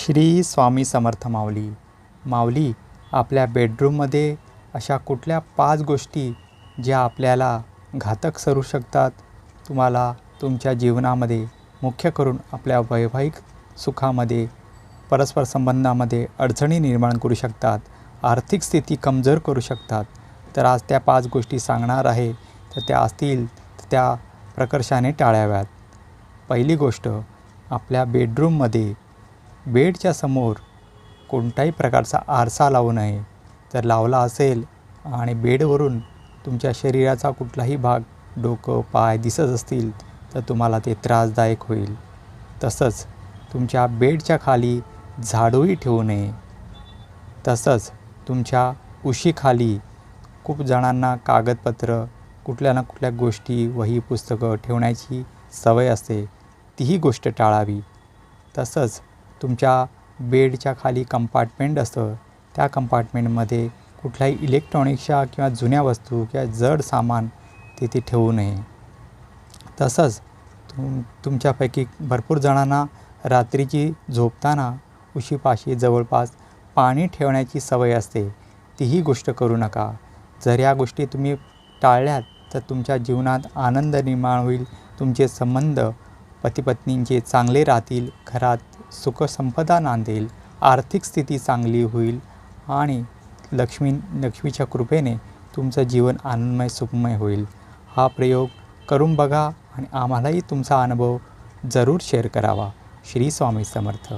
श्री स्वामी समर्थ माऊली. माऊली आपल्या बेडरूममध्ये अशा कुठल्या पाच गोष्टी ज्या आपल्याला घातक सरू शकतात तुम्हाला तुमच्या जीवनामध्ये मुख्य करून आपल्या वैवाहिक सुखामध्ये परस्पर संबंधामध्ये अडचणी निर्माण करू शकतात आर्थिक स्थिती कमजोर करू शकतात. तर आज त्या पाच गोष्टी सांगणार आहे तर त्या असतील तर त्या प्रकर्षाने टाळाव्यात. पहिली गोष्ट आपल्या बेडरूममध्ये बेडच्या समोर कोणत्याही प्रकारचा आरसा लावू नये. जर लावला असेल आणि बेडवरून तुमच्या शरीराचा कुठलाही भाग डोकं पाय दिसत असतील तर तुम्हाला ते त्रासदायक होईल. तसंच तुमच्या बेडच्या खाली झाडूही ठेवू नये. तसंच तुमच्या उशीखाली खूप जणांना कागदपत्र कुठल्या ना कुठल्या गोष्टी वही पुस्तकं ठेवण्याची सवय असते. तीही गोष्ट टाळावी. तसंच तुमच्या बेडच्या खाली कंपार्टमेंट असतं. त्या कंपार्टमेंटमध्ये कुठल्याही इलेक्ट्रॉनिक्सच्या किंवा जुन्या वस्तू किंवा जड सामान तिथे ठेवू नये. तसंच तुम तुमच्यापैकी भरपूर जणांना रात्रीची झोपताना उशीपाशी जवळपास पाणी ठेवण्याची सवय असते. तीही गोष्ट करू नका. जर या गोष्टी तुम्ही टाळल्यात तर तुमच्या जीवनात आनंद निर्माण होईल. तुमचे संबंध पतीपत्नींचे चांगले राहतील घरात सुखसंपदा नांदेल आर्थिक स्थिती चांगली होईल आणि लक्ष्मी लक्ष्मीच्या कृपेने तुमचं जीवन आनंदमय सुखमय होईल. हा प्रयोग करून बघा आणि आम्हालाही तुमचा अनुभव जरूर शेअर करावा. श्री स्वामी समर्थ.